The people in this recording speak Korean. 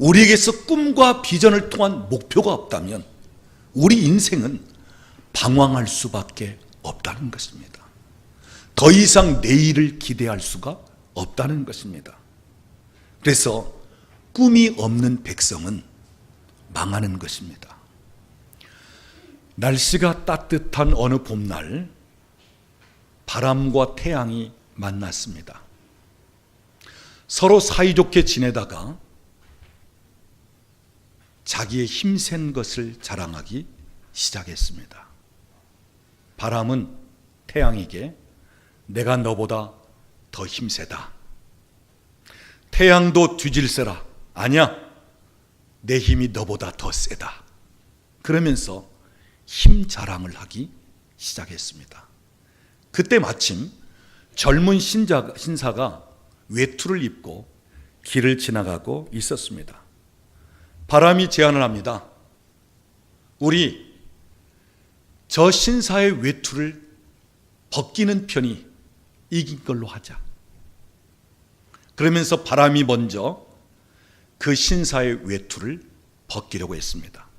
우리에게서 꿈과 비전을 통한 목표가 없다면 우리 인생은 방황할 수밖에 없다는 것입니다. 더 이상 내일을 기대할 수가 없다는 것입니다. 그래서 꿈이 없는 백성은 망하는 것입니다. 날씨가 따뜻한 어느 봄날 바람과 태양이 만났습니다. 서로 사이좋게 지내다가 자기의 힘센 것을 자랑하기 시작했습니다. 바람은 태양에게 내가 너보다 더 힘세다. 태양도 뒤질세라. 아니야. 내 힘이 너보다 더 세다. 그러면서 힘 자랑을 하기 시작했습니다. 그때 마침 젊은 신자, 신사가 외투를 입고 길을 지나가고 있었습니다. 바람이 제안을 합니다. 우리 저 신사의 외투를 벗기는 편이 이긴 걸로 하자. 그러면서 바람이 먼저 그 신사의 외투를 벗기려고 했습니다.